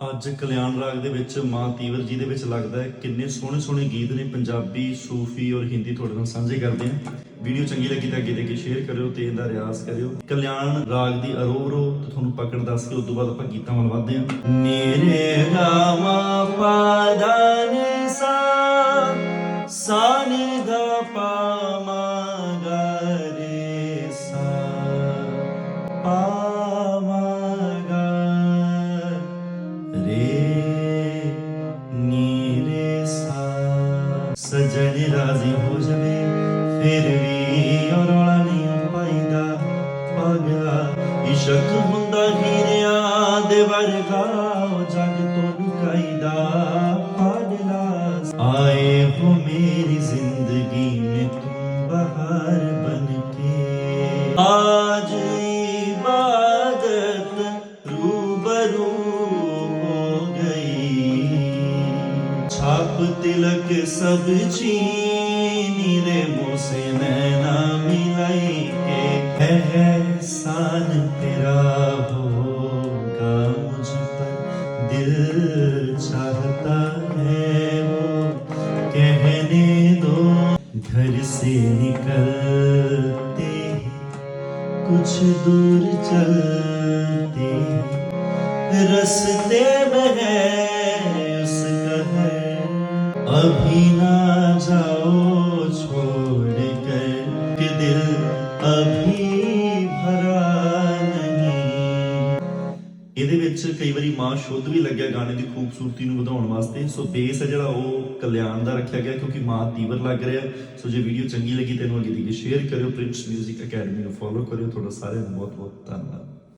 ਅੱਜ ਕਲਿਆਣ ਰਾਗ ਦੇ ਵਿੱਚ ਮਾਂ ਤੀਵਰ ਜੀ ਦੇ ਵਿੱਚ ਲੱਗਦਾ ਹੈ, ਕਿੰਨੇ ਸੋਹਣੇ ਸੋਹਣੇ ਗੀਤ ਨੇ ਪੰਜਾਬੀ, ਸੂਫੀ ਔਰ ਹਿੰਦੀ ਤੁਹਾਡੇ ਨਾਲ ਸਾਂਝੇ ਕਰਦੇ ਹਾਂ। ਵੀਡੀਓ ਚੰਗੀ ਲੱਗੀ ਤਾਂ ਅੱਗੇ ਦੇ ਕੇ ਸ਼ੇਅਰ ਕਰਿਓ ਤੇ ਇਹਦਾ ਰਿਆਜ਼ ਕਰਿਓ। ਕਲਿਆਣ ਰਾਗ ਦੀ ਅਰੋਰੋ ਤੇ ਤੁਹਾਨੂੰ ਪਕੜ ਦੱਸ ਕੇ ਉਸ ਤੋਂ ਬਾਅਦ ਆਪਾਂ ਗੀਤਾਂ ਵੱਲ ਵਧਦੇ ਹਾਂ। ਨੀਰੇ ਗਾਮਾ ਪਾਦਾਨੀ ਸਾ, ਸਾਨੀ ਦਾ ਪਾ ਸਜਣ ਰਾਜ਼ੀ ਹੋ ਜਵੇ, ਫਿਰ ਵੀ ਉਹ ਰੌਲਾ ਨਹੀਂ ਪਾਈਦਾ। ਪਗਲਾ ਇਸ਼ਕ ਹੁੰਦਾ ਹੀਰਿਆਂ ਦੇ ਵਰਗਾ ਜਗ ਤੋਂ ਲੁਕਾਈਦਾ छाप तिलक सब चीनी रे मुँह से नैना मिलाई के एहसान तेरा होगा मुझ पर। दिल चाहता है वो कहने दो, घर से निकलते कुछ दूर चलते रस्ते ਇਹਦੇ ਵਿੱਚ ਕਈ ਵਾਰੀ ਮਾਂ ਸ਼ੁੱਧ ਵੀ ਲੱਗਿਆ ਗਾਣੇ ਦੀ ਖੂਬਸੂਰਤੀ ਨੂੰ ਵਧਾਉਣ ਵਾਸਤੇ। ਸੋ ਬੇਸ ਹੈ ਜਿਹੜਾ ਉਹ ਕਲਿਆਣ ਦਾ ਰੱਖਿਆ ਗਿਆ ਕਿਉਂਕਿ ਮਾਂ ਤੀਵਰ ਲੱਗ ਰਿਹਾ। ਸੋ ਜੇ ਵੀਡੀਓ ਚੰਗੀ ਲੱਗੀ ਤੈਨੂੰ ਅੱਗੇ ਦੀ ਸ਼ੇਅਰ ਕਰਿਓ। ਪ੍ਰਿੰਸ 뮤직 ਅਕੈਡਮੀ ਨੂੰ ਫੋਲੋ ਕਰਿਓ। ਤੁਹਾਡਾ ਸਾਰਿਆਂ ਨੂੰ ਬਹੁਤ ਬਹੁਤ ਧੰਨਵਾਦ।